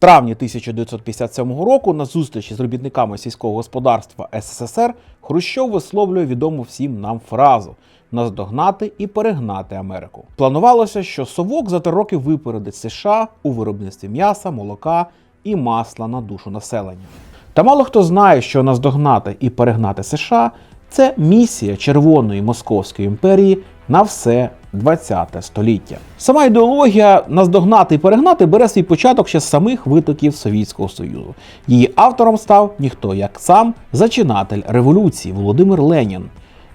травні 1957 року на зустрічі з робітниками сільського господарства СССР Хрущов висловлює відому всім нам фразу наздогнати і перегнати Америку. Планувалося, що совок за три роки випередить США у виробництві м'яса, молока і масла на душу населення. Та мало хто знає, що наздогнати і перегнати США це місія Червоної Московської імперії на все 20 століття. Сама ідеологія наздогнати і перегнати бере свій початок ще з самих витоків Совєтського Союзу. Її автором став ніхто як сам зачинатель революції Володимир Ленін.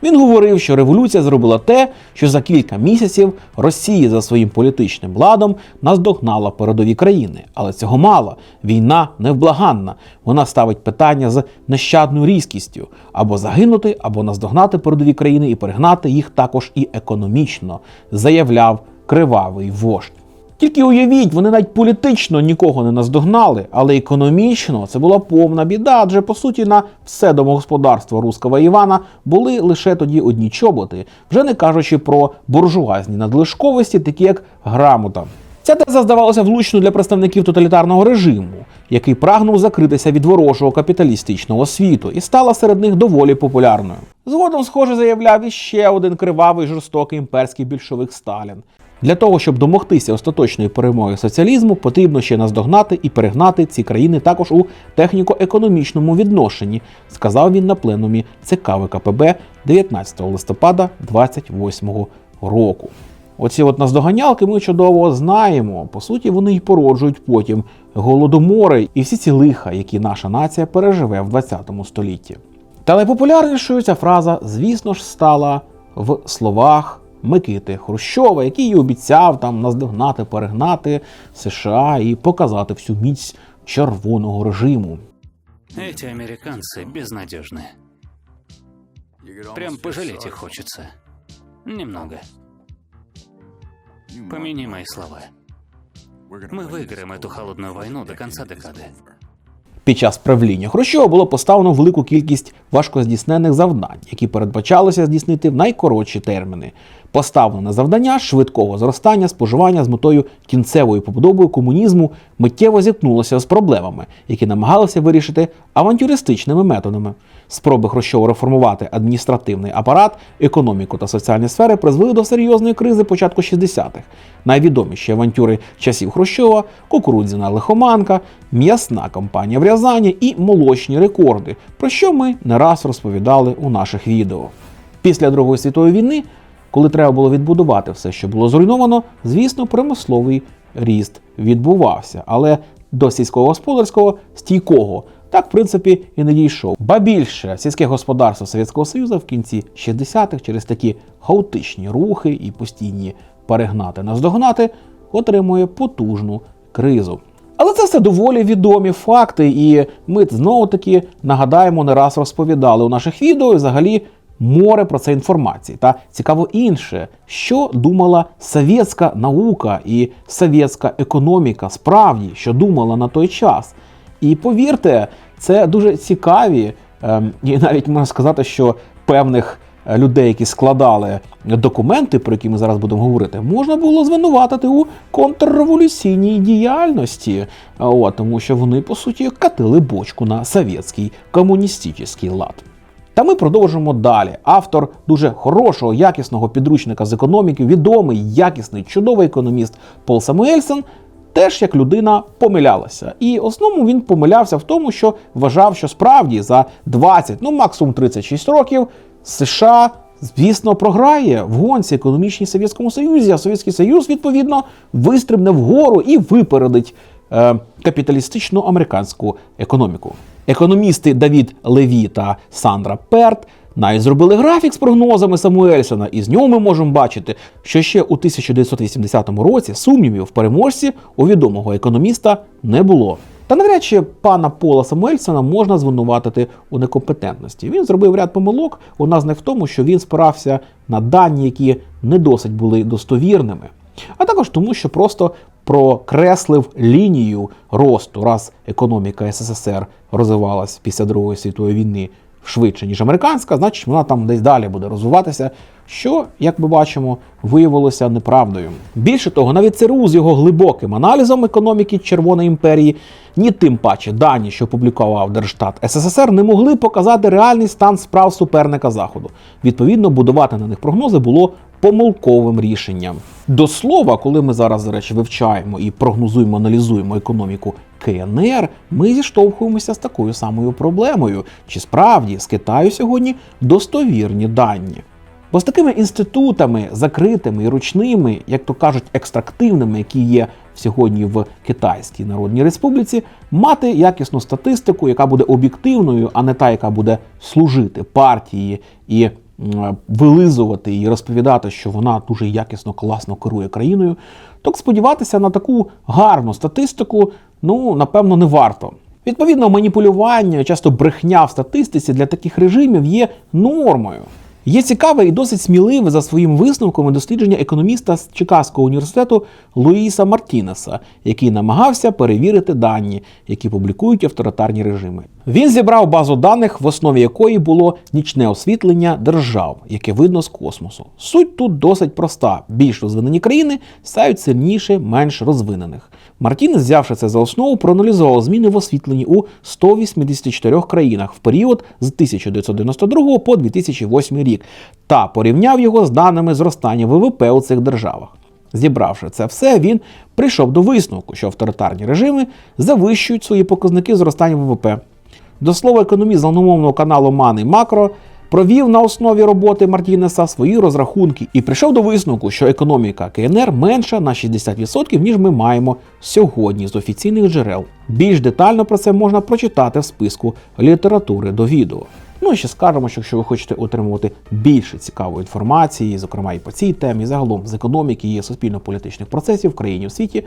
Він говорив, що революція зробила те, що за кілька місяців Росія за своїм політичним ладом наздогнала передові країни. Але цього мало. Війна невблаганна. Вона ставить питання з нещадною різкістю або загинути, або наздогнати передові країни і перегнати їх також і економічно, заявляв кривавий вождь. Тільки уявіть, вони навіть політично нікого не наздогнали, але економічно це була повна біда, адже по суті на все домогосподарство руского Івана були лише тоді одні чоботи, вже не кажучи про буржуазні надлишковості, такі як грамота. Ця теза здавалася влучною для представників тоталітарного режиму, який прагнув закритися від ворожого капіталістичного світу, і стала серед них доволі популярною. Згодом, схоже, заявляв іще один кривавий жорстокий імперський більшовик Сталін. Для того, щоб домогтися остаточної перемоги соціалізму, потрібно ще наздогнати і перегнати ці країни також у техніко-економічному відношенні, сказав він на пленумі ЦК ВКПБ 19 листопада 28 року. Оці от наздоганялки ми чудово знаємо. По суті, вони й породжують потім голодомори і всі ці лиха, які наша нація переживе в 20 столітті. Та найпопулярнішою ця фраза, звісно ж, стала в словах Микити Хрущова, який і обіцяв там наздогнати, перегнати США і показати всю міць червоного режиму. Эти американцы безнадежны. Прям пожалеть их хочется. Немного. Помяни мои слова. Мы выиграем эту холодную войну до конца декады. Під час правління Хрущова було поставлено велику кількість важкоздійснених завдань, які передбачалося здійснити в найкоротші терміни. Поставлене завдання швидкого зростання споживання з метою кінцевої побудовою комунізму миттєво зіткнулося з проблемами, які намагалися вирішити авантюристичними методами. Спроби Хрущова реформувати адміністративний апарат, економіку та соціальні сфери призвели до серйозної кризи початку 60-х. Найвідоміші авантюри часів Хрущова кукурудзяна лихоманка, м'ясна кампанія в Рязані і молочні рекорди, про що ми не раз розповідали у наших відео. Після Другої світової війни, коли треба було відбудувати все, що було зруйновано, звісно, промисловий ріст відбувався, але до сільськогосподарського стійкого так, в принципі, і не дійшов. Ба більше сільське господарство Совєтського Союзу в кінці 60-х через такі хаотичні рухи і постійні перегнати наздогнати отримує потужну кризу. Але це все доволі відомі факти, і ми знову таки нагадаємо, не раз розповідали у наших відео і взагалі море про це інформації. Та цікаво інше, що думала совєтська наука і совєтська економіка справді, що думала на той час. І повірте, це дуже цікаві, ем, і навіть можна сказати, що певних е, людей, які складали документи, про які ми зараз будемо говорити, можна було звинуватити у контрреволюційній діяльності, А от, тому що вони, по суті, катили бочку на совєтський комуністичний лад. Та ми продовжимо далі. Автор дуже хорошого, якісного підручника з економіки, відомий, якісний, чудовий економіст Пол Самуельсон, теж як людина помилялася. І основному він помилявся в тому, що вважав, що справді за 20, ну максимум 36 років США. Звісно, програє в гонці економічній Совєтському Союзі, а Совєтський Союз, відповідно, вистрибне вгору і випередить е, капіталістичну американську економіку. Економісти Давід Леві та Сандра Перт навіть зробили графік з прогнозами Самуельсона, і з нього ми можемо бачити, що ще у 1980 році сумнівів в переможці у відомого економіста не було. Та навряд чи пана Пола Самуельсона можна звинуватити у некомпетентності. Він зробив ряд помилок. Одна з них в тому, що він спирався на дані, які не досить були достовірними, а також тому, що просто прокреслив лінію росту, раз економіка СССР розвивалась після Другої світової війни швидше, ніж американська, значить вона там десь далі буде розвиватися. Що, як ми бачимо, виявилося неправдою. Більше того, навіть ЦРУ з його глибоким аналізом економіки Червоної імперії, ні тим паче дані, що публікував Держстат СССР, не могли показати реальний стан справ суперника Заходу. Відповідно, будувати на них прогнози було помилковим рішенням. До слова, коли ми зараз, до речі, вивчаємо і прогнозуємо, аналізуємо економіку КНР, ми зіштовхуємося з такою самою проблемою. Чи справді з Китаю сьогодні достовірні дані? Бо з такими інститутами закритими і ручними, як то кажуть, екстрактивними, які є сьогодні в Китайській Народній Республіці, мати якісну статистику, яка буде об'єктивною, а не та, яка буде служити партії і вилизувати і розповідати, що вона дуже якісно, класно керує країною, то сподіватися на таку гарну статистику, ну напевно, не варто. Відповідно, маніпулювання, часто брехня в статистиці для таких режимів є нормою. Є цікаве і досить сміливе за своїм висновком і дослідження економіста з Чикаського університету Луїса Мартінеса, який намагався перевірити дані, які публікують авторитарні режими. Він зібрав базу даних, в основі якої було нічне освітлення держав, яке видно з космосу. Суть тут досить проста: більш розвинені країни стають сильніше менш розвинених. Мартінес, взявши це за основу, проаналізував зміни в освітленні у 184 країнах в період з 1992 по 2008 рік та порівняв його з даними зростання ВВП у цих державах. Зібравши це все, він прийшов до висновку, що авторитарні режими завищують свої показники зростання ВВП. До слова, економіст з англомовного каналу Money Macro провів на основі роботи Мартінеса свої розрахунки і прийшов до висновку, що економіка КНР менша на 60%, ніж ми маємо сьогодні з офіційних джерел. Більш детально про це можна прочитати в списку літератури до відео. Ну і ще скажемо, що якщо ви хочете отримувати більше цікавої інформації, зокрема і по цій темі, загалом з економіки і суспільно-політичних процесів в країні в світі,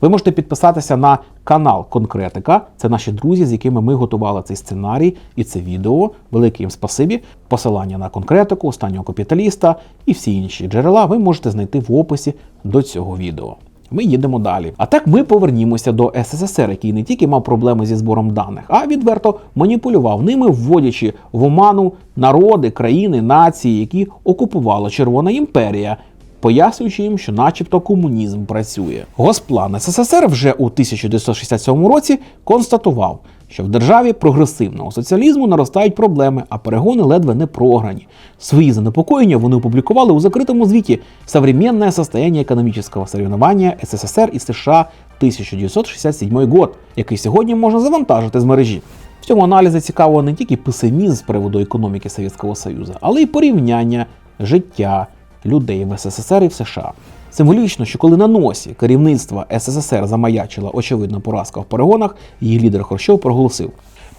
ви можете підписатися на канал Конкретика. Це наші друзі, з якими ми готували цей сценарій і це відео. Велике їм спасибі. Посилання на конкретику, останнього капіталіста і всі інші джерела ви можете знайти в описі до цього відео. Ми їдемо далі. А так ми повернімося до СССР, який не тільки мав проблеми зі збором даних, а відверто маніпулював ними, вводячи в оману народи, країни, нації, які окупувала Червона імперія. Пояснюючи їм, що начебто комунізм працює. Госплан СССР вже у 1967 році констатував, що в державі прогресивного соціалізму наростають проблеми, а перегони ледве не програні. Свої занепокоєння вони опублікували у закритому звіті «Современное состояние экономического соревнования СССР і США 1967 год, який сьогодні можна завантажити з мережі. В цьому аналізі цікаво не тільки песимізм з приводу економіки Совєтського Союзу, але й порівняння життя людей в СССР і в США. Символічно, що коли на носі керівництва СССР замаячила очевидна поразка в перегонах, її лідер Хрущов проголосив.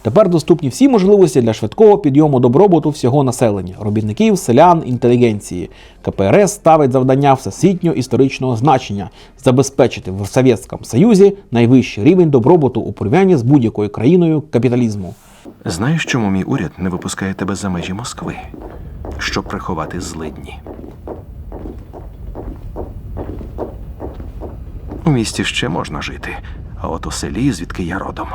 Тепер доступні всі можливості для швидкого підйому добробуту всього населення, робітників, селян, інтелігенції. КПРС ставить завдання всесвітньо історичного значення забезпечити в Совєтському Союзі найвищий рівень добробуту у порівнянні з будь-якою країною капіталізму. Знаєш, чому мій уряд не випускає тебе за межі Москви? Щоб приховати злидні. У місті ще можна жити, а от у селі, звідки я родом.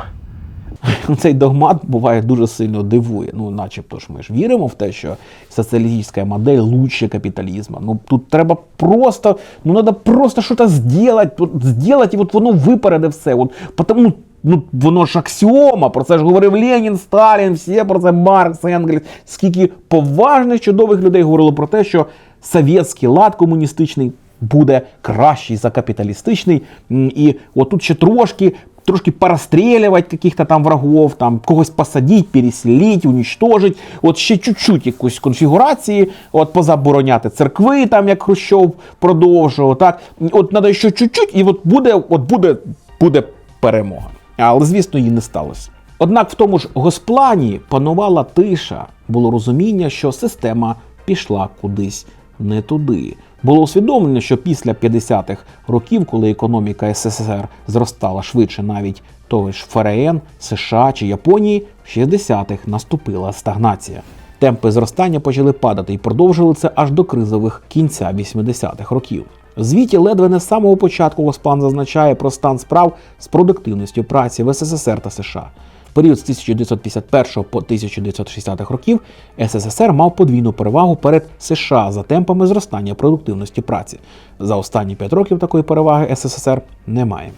Цей догмат буває дуже сильно дивує. Ну, начебто ж ми ж віримо в те, що соціалістична модель лучше капіталізму. Ну тут треба просто, ну треба просто щось зробити, і от воно випереде все. От, потому, ну, воно ж аксіома, про це ж говорив Ленін, Сталін, всі про це Маркс, Енгельс. Скільки поважних, чудових людей говорило про те, що совєтський лад комуністичний буде кращий за капіталістичний. І отут ще трошки трошки порастрілювати каких-то там врагов, там когось посадити, переселити, уничтожити. От ще чуть-чуть якоїсь конфігурації, от позабороняти церкви, там як Хрущов продовжував. Так, от треба ще чуть-чуть, і от буде, от буде, буде перемога. Але звісно, її не сталося. Однак в тому ж госплані панувала тиша, було розуміння, що система пішла кудись не туди. Було усвідомлено, що після 50-х років, коли економіка СССР зростала швидше навіть того ж ФРН, США чи Японії, в 60-х наступила стагнація. Темпи зростання почали падати і продовжили це аж до кризових кінця 80-х років. В звіті ледве не з самого початку Госплан зазначає про стан справ з продуктивністю праці в СССР та США. В період з 1951 по 1960 років СССР мав подвійну перевагу перед США за темпами зростання продуктивності праці. За останні 5 років такої переваги СССР немає.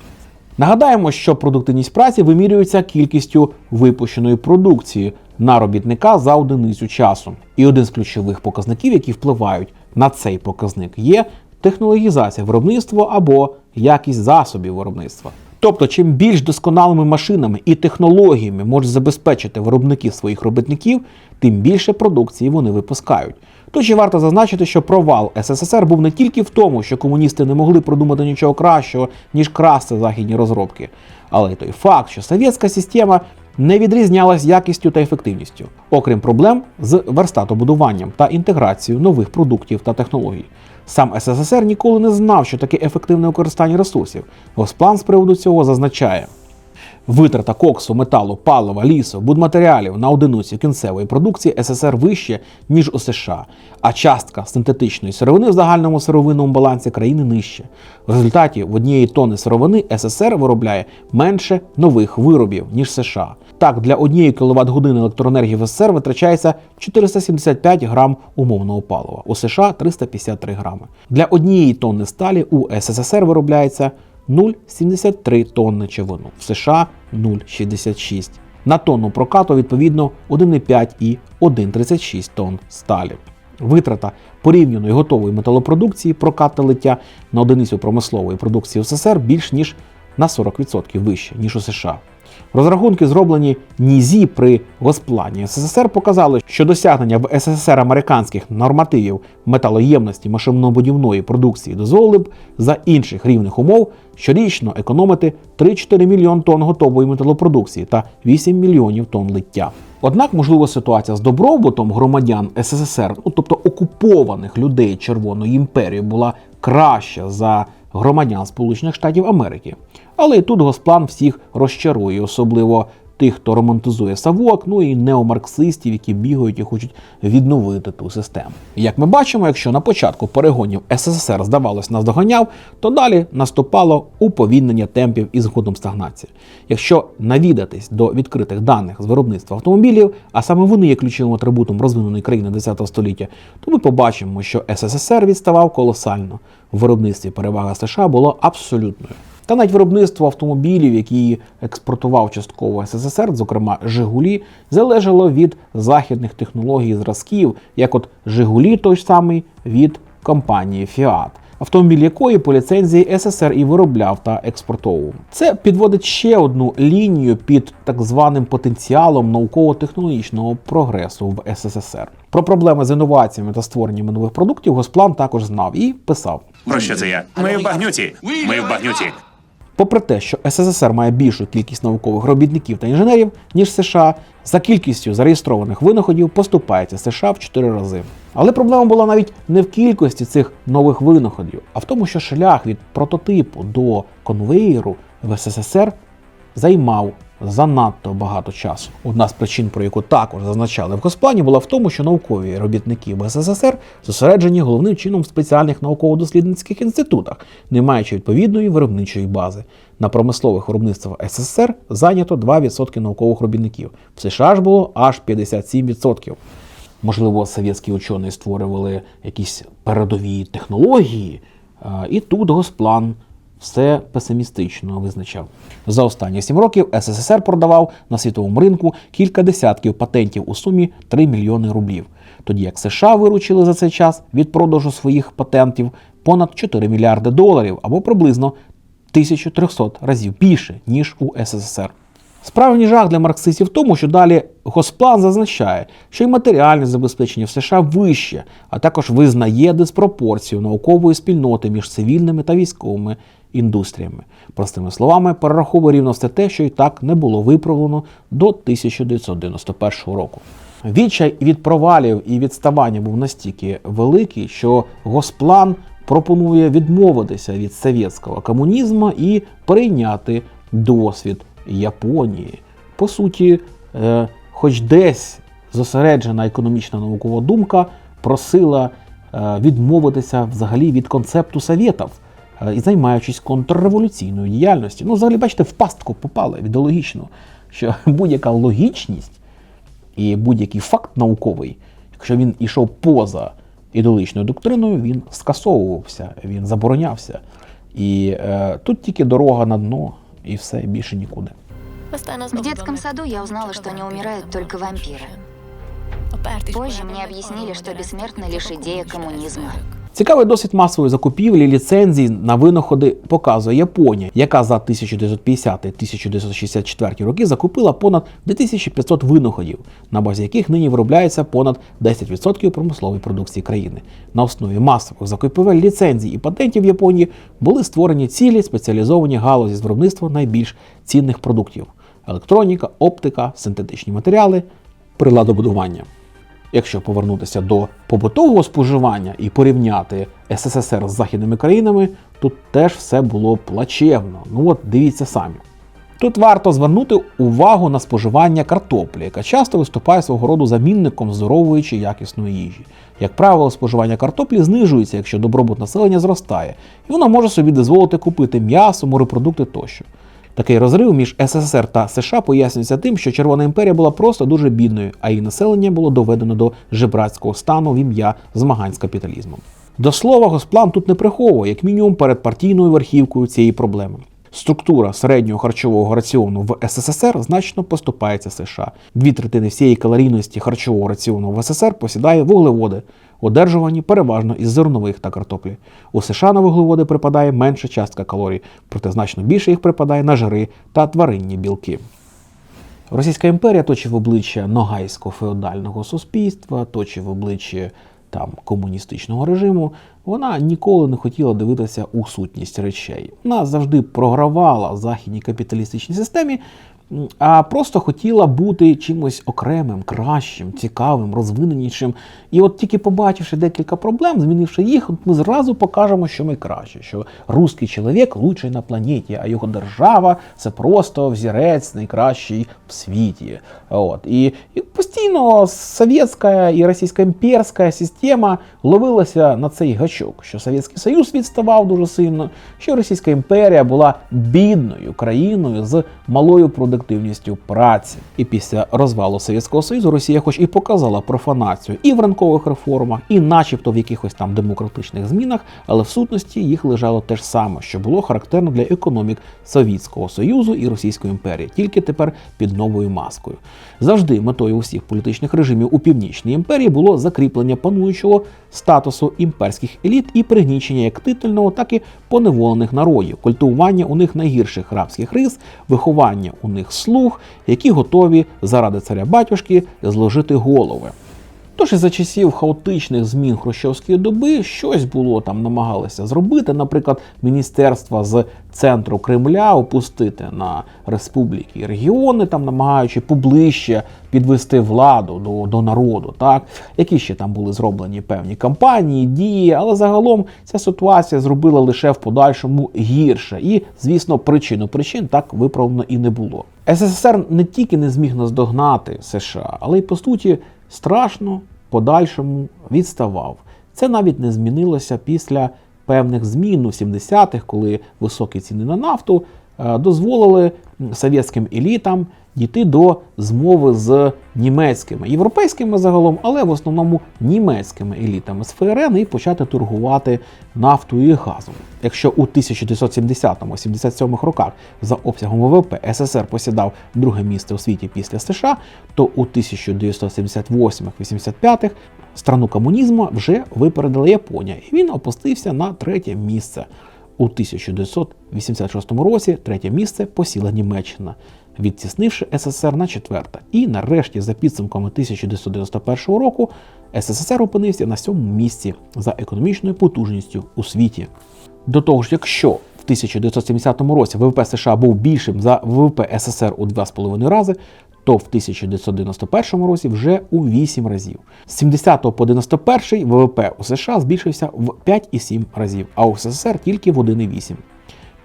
Нагадаємо, що продуктивність праці вимірюється кількістю випущеної продукції на робітника за одиницю часу. І один з ключових показників, які впливають на цей показник, є технологізація виробництва або якість засобів виробництва. Тобто, чим більш досконалими машинами і технологіями можуть забезпечити виробники своїх робітників, тим більше продукції вони випускають. Тут ще варто зазначити, що провал СССР був не тільки в тому, що комуністи не могли придумати нічого кращого, ніж красти західні розробки, але й той факт, що совєтська система не відрізнялась якістю та ефективністю, окрім проблем з верстатобудуванням та інтеграцією нових продуктів та технологій. Сам СССР ніколи не знав, що таке ефективне використання ресурсів. Госплан з приводу цього зазначає. Витрата коксу, металу, палива, лісу, будматеріалів на одиницю кінцевої продукції СССР вище, ніж у США, а частка синтетичної сировини в загальному сировинному балансі країни нижче. В результаті в однієї тонни сировини СССР виробляє менше нових виробів, ніж США. Так, для однієї кВт години електроенергії в СССР витрачається 475 грам умовного палива, у США 353 грами. Для однієї тонни сталі у СССР виробляється 0,73 тонни човину, в США 0,66. На тонну прокату відповідно 1,5 і 1,36 тонн сталі. Витрата порівняної готової металопродукції прокат та лиття на одиницю промислової продукції в СССР більш ніж на 40% вище, ніж у США. Розрахунки, зроблені НІЗІ при госплані СССР, показали, що досягнення в СССР американських нормативів металоємності машинобудівної продукції дозволили б за інших рівних умов щорічно економити 3-4 мільйон тонн готової металопродукції та 8 мільйонів тонн лиття. Однак, можливо, ситуація з добробутом громадян СССР, ну тобто окупованих людей Червоної імперії, була краща за громадян Сполучених Штатів Америки. Але і тут Госплан всіх розчарує, особливо тих, хто романтизує Савок, ну і неомарксистів, які бігають і хочуть відновити ту систему. Як ми бачимо, якщо на початку перегонів СССР, здавалось, наздоганяв, то далі наступало уповільнення темпів і згодом стагнація. Якщо навідатись до відкритих даних з виробництва автомобілів, а саме вони є ключовим атрибутом розвиненої країни ХХ століття, то ми побачимо, що СССР відставав колосально. В виробництві перевага США була абсолютною. Та навіть виробництво автомобілів, які експортував частково СССР, зокрема Жигулі, залежало від західних технологій зразків, як от Жигулі той самий від компанії Fiat, автомобіль якої по ліцензії СССР і виробляв та експортовував. Це підводить ще одну лінію під так званим потенціалом науково-технологічного прогресу в СССР. Про проблеми з інноваціями та створенням нових продуктів Госплан також знав і писав. Про що це я? Ми в багнюті. Ми в багнюті. Попри те, що СССР має більшу кількість наукових робітників та інженерів, ніж США, за кількістю зареєстрованих винаходів поступається США в 4 рази. Але проблема була навіть не в кількості цих нових винаходів, а в тому, що шлях від прототипу до конвеєру в СССР займав занадто багато часу. Одна з причин, про яку також зазначали в Госплані, була в тому, що наукові робітники в СССР зосереджені головним чином в спеціальних науково-дослідницьких інститутах, не маючи відповідної виробничої бази. На промислових виробництвах СССР зайнято 2% наукових робітників. В США ж було аж 57%. Можливо, совєтські учені створювали якісь передові технології, і тут Госплан все песимістично визначав. За останні 7 років СССР продавав на світовому ринку кілька десятків патентів у сумі 3 мільйони рублів, тоді як США виручили за цей час від продажу своїх патентів понад 4 мільярди доларів або приблизно 1300 разів більше, ніж у СССР. Справжній жах для марксистів в тому, що далі Госплан зазначає, що й матеріальне забезпечення в США вище, а також визнає диспропорцію наукової спільноти між цивільними та військовими індустріями. Простими словами, перераховує рівно все те, що і так не було виправлено до 1991 року. Відчай від провалів і відставання був настільки великий, що Госплан пропонує відмовитися від совєтського комунізму і прийняти досвід Японії. По суті, е, хоч десь зосереджена економічна наукова думка просила е, відмовитися взагалі від концепту совєтів і займаючись контрреволюційною діяльністю. Ну, взагалі, бачите, в пастку попали ідеологічно. що будь-яка логічність і будь-який факт науковий, якщо він ішов поза ідеологічною доктриною, він скасовувався, він заборонявся. І е, тут тільки дорога на дно, і все більше нікуди. В детском саду я узнала, что не умирают только вампиры. Позже мне объяснили, что бессмертна лишь идея коммунизма. Цікавий досвід масової закупівлі ліцензій на винаходи показує Японія, яка за 1950-1964 роки закупила понад 2500 винаходів, на базі яких нині виробляється понад 10% промислової продукції країни. На основі масових закупівель ліцензій і патентів в Японії були створені цілі спеціалізовані галузі з виробництва найбільш цінних продуктів: електроніка, оптика, синтетичні матеріали, приладобудування. Якщо повернутися до побутового споживання і порівняти СССР з західними країнами, тут теж все було плачевно. Ну от дивіться самі. Тут варто звернути увагу на споживання картоплі, яка часто виступає свого роду замінником здорової чи якісної їжі. Як правило, споживання картоплі знижується, якщо добробут населення зростає, і воно може собі дозволити купити м'ясо, морепродукти тощо. Такий розрив між СССР та США пояснюється тим, що Червона імперія була просто дуже бідною, а її населення було доведено до жебрацького стану в ім'я змагань з капіталізмом. До слова, Госплан тут не приховує, як мінімум перед партійною верхівкою цієї проблеми. Структура середнього харчового раціону в СССР значно поступається США. Дві третини всієї калорійності харчового раціону в СССР посідає вуглеводи, одержувані переважно із зернових та картоплі. У США на вуглеводи припадає менша частка калорій, проте значно більше їх припадає на жири та тваринні білки. Російська імперія точив обличчя ногайсько-феодального суспільства, точив обличчя там комуністичного режиму. Вона ніколи не хотіла дивитися у сутність речей. Вона завжди програвала західній капіталістичній системі, а просто хотіла бути чимось окремим, кращим, цікавим, розвиненішим. І от тільки побачивши декілька проблем, змінивши їх, ми зразу покажемо, що ми краще, що русський чоловік лучший на планеті, а його держава це просто взірець найкращий в світі. От. І, і постійно совєтська і російська імперська система ловилася на цей гачок, що Совєтський Союз відставав дуже сильно, що Російська імперія була бідною країною з малою продуктивністю праці. І після розвалу Совєтського Союзу Росія, хоч і показала профанацію і в ранкових реформах, і начебто в якихось там демократичних змінах, але в сутності їх лежало те ж саме, що було характерно для економік Совєтського Союзу і Російської імперії, тільки тепер під новою маскою. Завжди метою усіх політичних режимів у північній імперії було закріплення пануючого статусу імперських еліт і пригнічення як титульного, так і поневолених народів, культивування у них найгірших рабських рис, виховання у них слуг, які готові заради царя батюшки зложити голови. Тож і за часів хаотичних змін хрущовської доби щось було там намагалися зробити. Наприклад, міністерства з центру Кремля опустити на республіки і регіони, там намагаючи поближче підвести владу до, до народу. Так, які ще там були зроблені певні кампанії, дії, але загалом ця ситуація зробила лише в подальшому гірше. І, звісно, причину причин так виправлено і не було. СССР не тільки не зміг наздогнати США, але й по суті страшно подальшому відставав. Це навіть не змінилося після певних змін у 70-х, коли високі ціни на нафту е, дозволили совєтським елітам дійти до змови з німецькими, європейськими загалом, але в основному німецькими елітами з ФРН і почати торгувати нафтою і газом. Якщо у 1970-77 роках за обсягом ВВП СССР посідав друге місце у світі після США, то у 1978-85 страну комунізму вже випередила Японія, і він опустився на третє місце. У 1986 році третє місце посіла Німеччина, відтіснивши СССР на четверте. І нарешті, за підсумками 1991 року, СССР опинився на сьомому місці за економічною потужністю у світі. До того ж, якщо в 1970 році ВВП США був більшим за ВВП СССР у 2,5 рази, то в 1991 році вже у 8 разів. З 70 по 91 ВВП у США збільшився в 5,7 разів, а у СССР тільки в 1,8.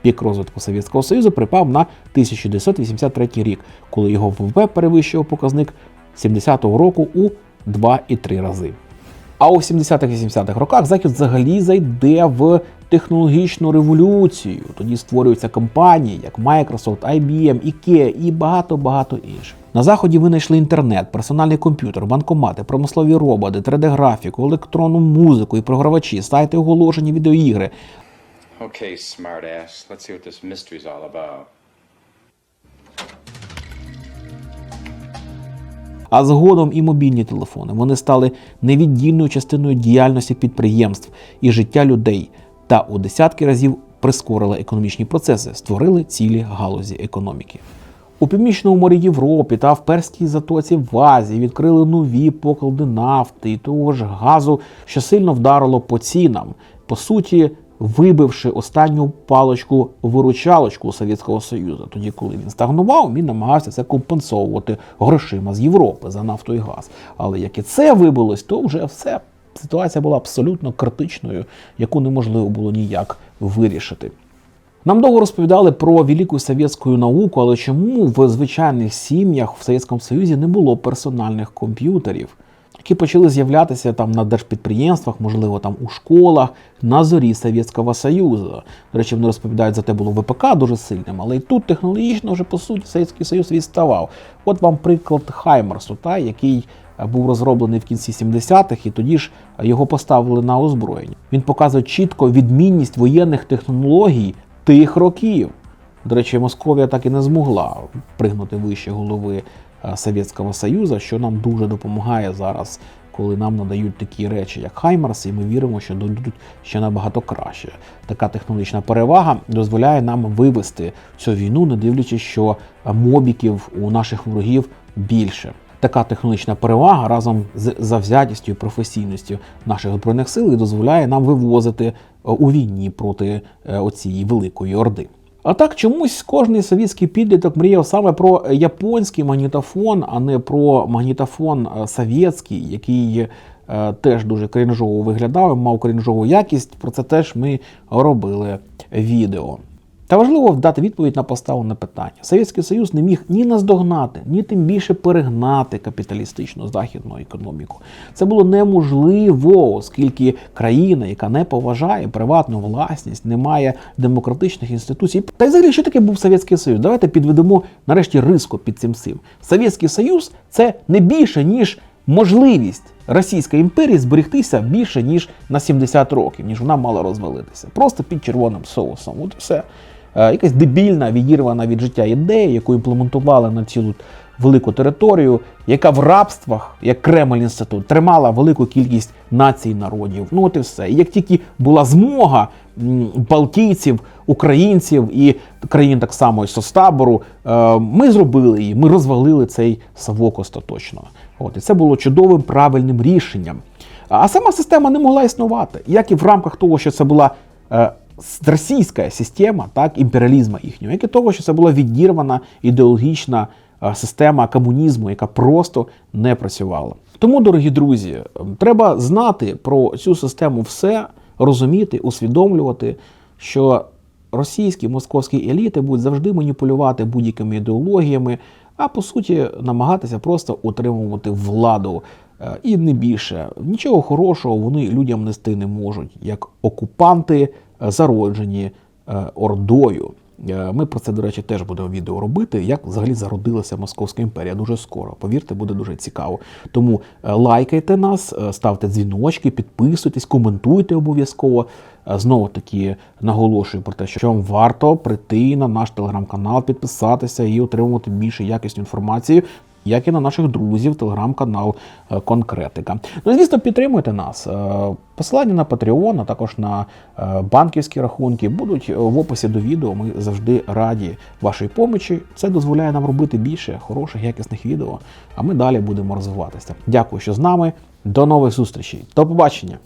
Пік розвитку Совєтського Союзу припав на 1983 рік, коли його ВВП перевищував показник 70-го року у 2,3 рази. А у 70-х-80-х роках Захід взагалі зайде в технологічну революцію. Тоді створюються компанії, як Microsoft, IBM, IKEA і багато-багато інших. На заході винайшли інтернет, персональний комп'ютер, банкомати, промислові роботи, 3D-графіку, електронну музику і програвачі, сайти оголошення, відеоігри. Okay, smartass. Let's see what this mystery's all about. А згодом і мобільні телефони вони стали невіддільною частиною діяльності підприємств і життя людей та у десятки разів прискорили економічні процеси, створили цілі галузі економіки. У північному морі Європі та в Перській затоці в Азії відкрили нові поклади нафти і того ж газу, що сильно вдарило по цінам. По суті, вибивши останню палочку виручалочку Совєтського Союзу. Тоді, коли він стагнував, він намагався це компенсовувати грошима з Європи за нафту і газ. Але як і це вибилось, то вже все ситуація була абсолютно критичною, яку неможливо було ніяк вирішити. Нам довго розповідали про велику совєтську науку, але чому в звичайних сім'ях в Совєтському Союзі не було персональних комп'ютерів, які почали з'являтися там на держпідприємствах, можливо, там у школах на зорі Совєтського Союзу. До речі, вони розповідають, за те було ВПК дуже сильним, але і тут технологічно вже по суті Совєтський Союз відставав. От вам приклад Хаймерсу, та, який е, був розроблений в кінці 70-х, і тоді ж його поставили на озброєння. Він показує чітко відмінність воєнних технологій тих років. До речі, Московія так і не змогла пригнути вище голови Совєтського Союзу, що нам дуже допомагає зараз, коли нам надають такі речі, як Хаймарс, і ми віримо, що дадуть ще набагато краще. Така технологічна перевага дозволяє нам вивести цю війну, не дивлячись, що е, мобіків у наших ворогів більше. Така технологічна перевага разом з завзятістю і професійністю наших збройних сил і дозволяє нам вивозити е, у війні проти е, оцієї великої орди. А так чомусь кожний совітський підліток мріяв саме про японський магнітофон, а не про магнітофон е, совєтський, який е, теж дуже крінжово виглядав, мав крінжову якість. Про це теж ми робили відео. Та важливо дати відповідь на поставлене питання. Совєтський Союз не міг ні наздогнати, ні тим більше перегнати капіталістичну західну економіку. Це було неможливо, оскільки країна, яка не поважає приватну власність, не має демократичних інституцій. Та й взагалі, що таке був Совєтський Союз? Давайте підведемо нарешті риску під цим всім. Совєтський Союз це не більше ніж можливість Російської імперії зберегтися більше ніж на 70 років, ніж вона мала розвалитися. Просто під червоним соусом. От все. Е, Якась дебільна, відірвана від життя ідея, яку імплементували на цілу велику територію, яка в рабствах, як Кремль інститут, тримала велику кількість націй народів. Ну от і все. І як тільки була змога балтійців, українців і країн так само із соцтабору, е, ми зробили її, ми розвалили цей совок остаточно. От і це було чудовим правильним рішенням. А сама система не могла існувати, як і в рамках того, що це була е, російська система, так, імперіалізму їхнього, як і того, що це була відірвана ідеологічна е, система комунізму, яка просто не працювала. Тому, дорогі друзі, е, треба знати про цю систему все, розуміти, усвідомлювати, що російські московські еліти будуть завжди маніпулювати будь-якими ідеологіями, а по суті намагатися просто утримувати владу. Е, І не більше нічого хорошого вони людям нести не можуть, як окупанти, зароджені е, ордою. Е, Ми про це, до речі, теж будемо відео робити, як взагалі зародилася Московська імперія. Дуже скоро. Повірте, буде дуже цікаво. Тому е, лайкайте нас, ставте дзвіночки, підписуйтесь, коментуйте обов'язково. Знову таки наголошую про те, що вам варто прийти на наш телеграм-канал, підписатися і отримувати більше якісну інформацію. Як і на наших друзів, телеграм-канал е, Конкретика. Ну звісно, підтримуйте нас. Е, Посилання на Patreon, а також на е, банківські рахунки будуть в описі до відео. Ми завжди раді вашій помочі. Це дозволяє нам робити більше хороших, якісних відео. А ми далі будемо розвиватися. Дякую, що з нами. До нових зустрічей. До побачення!